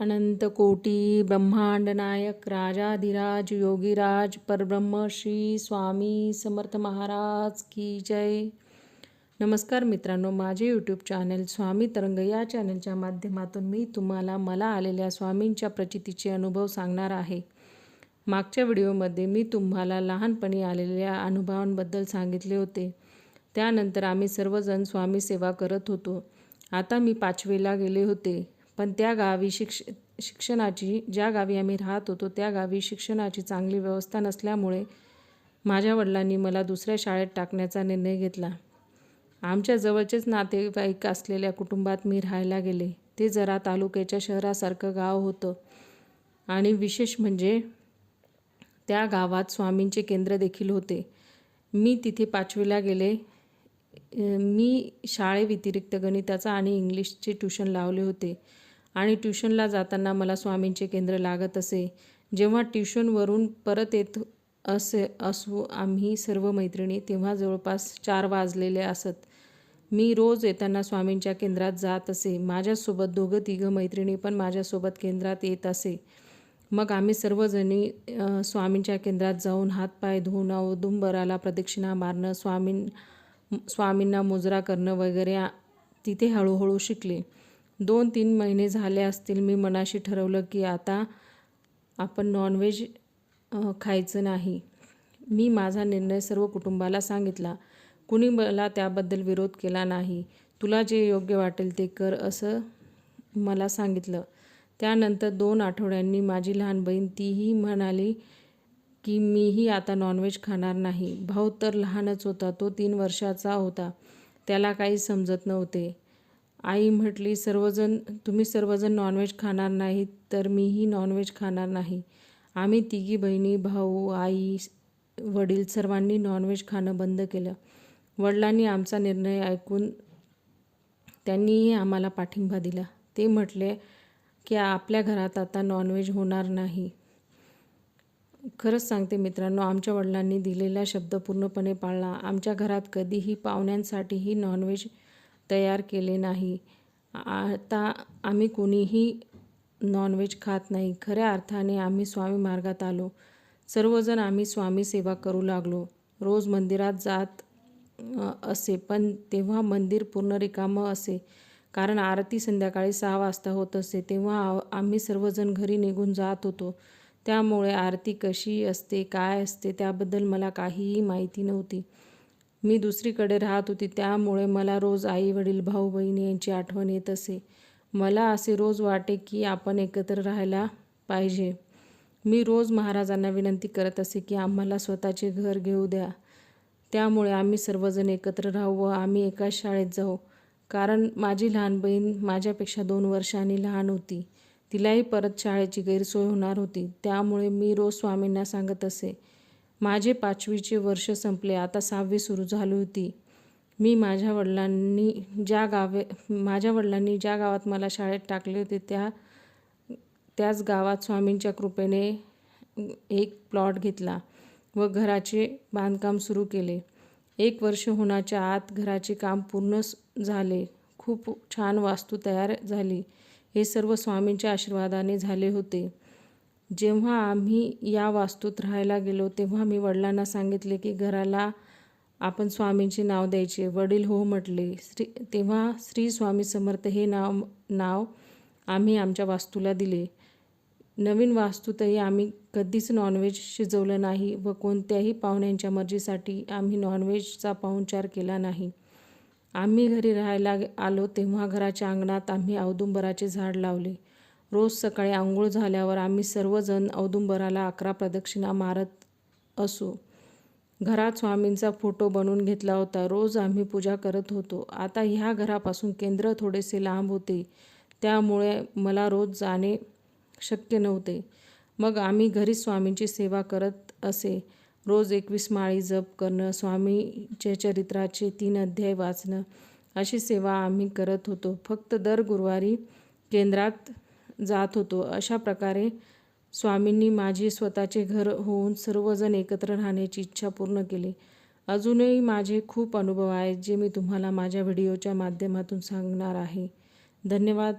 अनंत कोटी ब्रह्मांड नायक राजाधिराज योगीराज परब्रह्म श्री स्वामी समर्थ महाराज की जय. नमस्कार मित्रांनो माझे यूट्यूब चॅनल स्वामी तरंग या चॅनलच्या माध्यमातून मी तुम्हाला मला आलेल्या स्वामींच्या प्रचितीचे अनुभव सांगणार आहे. मागच्या व्हिडिओमध्ये मी तुम्हाला लहानपणी आलेल्या अनुभवांबद्दल सांगितले होते. त्यानंतर आम्ही सर्वजण स्वामी सेवा करत होतो. आता मी पाचवीला गेले होते. पण त्या गावी शिक्ष शिक्षणाची ज्या गावी आम्ही राहत होतो त्या गावी शिक्षणाची चांगली व्यवस्था नसल्यामुळे माझ्या वडिलांनी मला दुसऱ्या शाळेत टाकण्याचा निर्णय घेतला. आमच्या जवळचेच नातेवाईक असलेल्या कुटुंबात मी राहायला गेले. ते जरा तालुक्याच्या शहरासारखं गाव होतं. आणि विशेष म्हणजे त्या गावात स्वामींचे केंद्र देखील होते. मी तिथे पाचवीला गेले. मी शाळेव्यतिरिक्त गणिताचा आणि इंग्लिशचे ट्यूशन लावले होते. आणि ट्यूशनला जाताना मला स्वामींचे केंद्र लागत असे. जेव्हा ट्यूशनवरून परत येत असे असू आम्ही सर्व मैत्रिणी तेव्हा जवळपास चार वाजलेले असत. मी रोज येताना स्वामींच्या केंद्रात जात असे. माझ्यासोबत दोघं तिघं मैत्रिणी पण माझ्यासोबत केंद्रात येत असे. मग आम्ही सर्वजणी स्वामींच्या केंद्रात जाऊन हातपाय धुवून औदुंबराला प्रदक्षिणा मारणं स्वामीं स्वामींना मुजरा करणं वगैरे तिथे हळूहळू शिकले. दोन तीन महिने झाले असतील मी मनाशी ठरवलं की आता आपण नॉनव्हेज खायचं नाही. मी माझा निर्णय सर्व कुटुंबाला सांगितला. कुणी मला त्याबद्दल विरोध केला नाही. तुला जे योग्य वाटेल ते कर असं मला सांगितलं. त्यानंतर दोन आठवड्यांनी माझी लहान बहीण तीही म्हणाली की मीही आता नॉनव्हेज खाणार नाही. भाऊ तर लहानच होता तो तीन वर्षाचा होता. त्याला काही समजत नव्हते. आई म्हटली सर्वजण तुम्ही सर्वजण नॉनव्हेज खाणार नाही तर मीही नॉनव्हेज खाणार नाही. आम्ही तिघी बहिणी भाऊ आई वडील सर्वांनी नॉनव्हेज खाणं बंद केलं. वडिलांनी आमचा निर्णय ऐकून त्यांनीही आम्हाला पाठिंबा दिला. ते म्हटले की आपल्या घरात आता नॉनव्हेज होणार नाही. खरंच सांगते मित्रांनो आमच्या वडिलांनी दिलेला शब्द पूर्णपणे पाळला. आमच्या घरात कधीही पाहुण्यांसाठीही नॉनव्हेज तयार केले नाही. आता आम्ही कोणीही नॉनव्हेज खात नाही. खऱ्या अर्थाने आम्ही स्वामी मार्गात आलो. सर्वजण आम्ही स्वामी सेवा करू लागलो. रोज मंदिरात जात असे. पण तेव्हा मंदिर पूर्ण रिकामं असे. कारण आरती संध्याकाळी सहा वाजता होत असे. तेव्हा आम्ही सर्वजण घरी निघून जात होतो. त्यामुळे आरती कशी असते काय असते त्याबद्दल मला काहीही माहिती नव्हती. मी दुसरीकडे राहत होती त्यामुळे मला रोज आई वडील भाऊ बहिणी यांची आठवण येत असे. मला असे रोज वाटे की आपण एकत्र राहायला पाहिजे. मी रोज महाराजांना विनंती करत असे की आम्हाला स्वतःचे घर घेऊ द्या. त्यामुळे आम्ही सर्वजण एकत्र राहू व आम्ही एकाच शाळेत जाऊ. कारण माझी लहान बहीण माझ्यापेक्षा दोन वर्षांनी लहान होती. तिलाही परत शाळेची गैरसोय होणार होती. त्यामुळे मी रोज स्वामींना सांगत असे. माझे पाचवीचे वर्ष संपले आता सहावी सुरू झाली होती. मी माझ्या वडिलांनी ज्या गावे माझ्या वडिलांनी ज्या गावात मला शाळेत टाकले होते त्या त्याच गावात स्वामींच्या कृपेने एक प्लॉट घेतला व घराचे बांधकाम सुरू केले. एक वर्ष होण्याच्या आत घराचे काम पूर्ण झाले. खूप छान वास्तू तयार झाली. हे सर्व स्वामींच्या आशीर्वादाने झाले होते. जेव्हा आम्ही या वास्तूत राहायला गेलो तेव्हा मी वडिलांना सांगितले की घराला आपण स्वामींचे नाव द्यायचे. वडील हो म्हटले श्री तेव्हा श्री स्वामी समर्थ हे नाव नाव आम्ही आमच्या वास्तूला दिले. नवीन वास्तूतही आम्ही कधीच नॉनव्हेज शिजवलं नाही व कोणत्याही पाहुण्यांच्या मर्जीसाठी आम्ही नॉनव्हेजचा पाहुणचार केला नाही. आम्ही घरी राहायला आलो तेव्हा घराच्या अंगणात आम्ही औदुंबराचे झाड लावले. रोज सकाळी आंघोळ झाल्यावर आम्ही सर्वजण औदुंबराला अकरा प्रदक्षिणा मारत असू. घरात स्वामींचा फोटो बनवून घेतला होता. रोज आम्ही पूजा करत होतो. आता ह्या घरापासून केंद्र थोडेसे लांब होते. त्यामुळे मला रोज जाणे शक्य नव्हते. मग आम्ही घरीच स्वामींची सेवा करत असे. रोज एकवीस माळी जप करणं स्वामीच्या चरित्राचे तीन अध्याय वाचणं अशी सेवा आम्ही करत होतो. फक्त दर गुरुवारी केंद्रात जात होतो. अशा प्रकारे स्वामींनी माझे स्वतःचे घर होऊन सर्वजण एकत्र राहण्याची इच्छा पूर्ण केली. अजूनही माझे खूप अनुभव आहेत जे मी तुम्हाला माझ्या व्हिडिओच्या माध्यमातून सांगणार आहे. धन्यवाद.